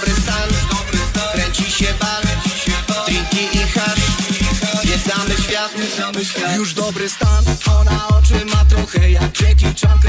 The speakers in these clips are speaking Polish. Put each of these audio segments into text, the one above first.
dobry stan Kręci się bal Drinki i hasz Zwiedzamy świat Już dobry stan Ona oczy ma trochę jak Jackie Chan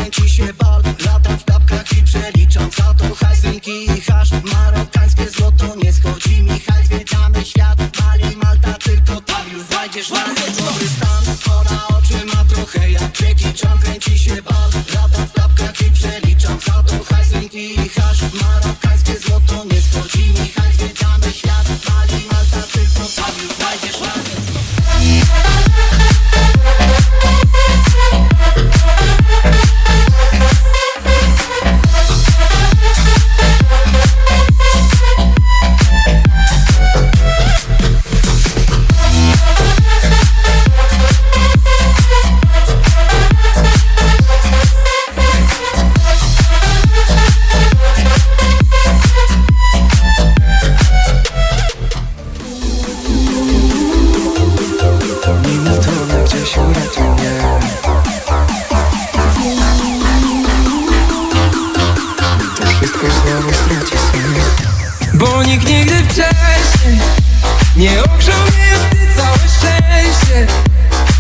Nie ogrzał mnie ty całe szczęście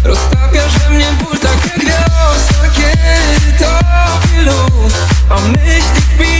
Roztapiasz we mnie ból tak jak wiosna Kiedy tobie luz, a myśli chwilę